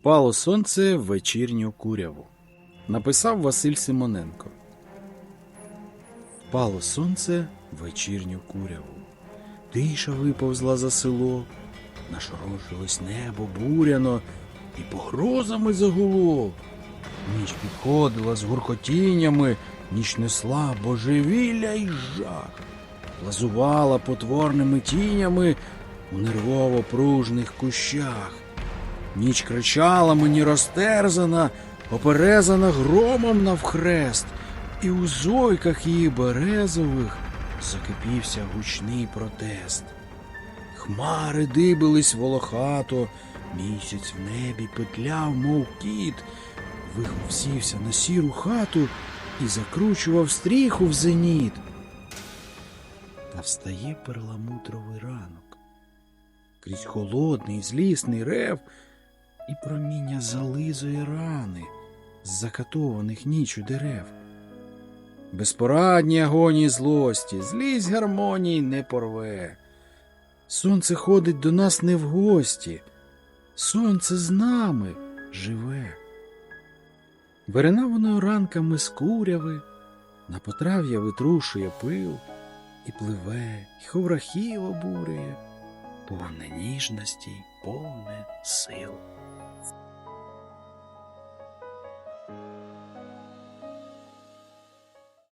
Впало сонце в вечірню куряву. Написав Василь Симоненко. Впало сонце в вечірню куряву. Тиша виповзла за село, нашорошилось небо буряно і погрозами загуло. Ніч підходила з гуркотіннями, ніч несла божевілля й жах, лазувала потворними тінями у нервово пружних кущах. Ніч кричала мені розтерзана, оперезана громом навхрест, і у зойках її березових закипівся гучний протест. Хмари дибились волохато, місяць в небі петляв, мов кіт, вихов сівся на сіру хату і закручував стріху в зеніт. Та встає перламутровий ранок. Крізь холодний, злісний рев і проміння зализує рани з закатованих нічу дерев. Безпорадні агонії злості, злість гармонії не порве. Сонце ходить до нас не в гості, сонце з нами живе. Верена воно ранками з куряви, на потрав'я витрушує пил, і пливе, і ховрахів обурює, повне ніжності, повне сил.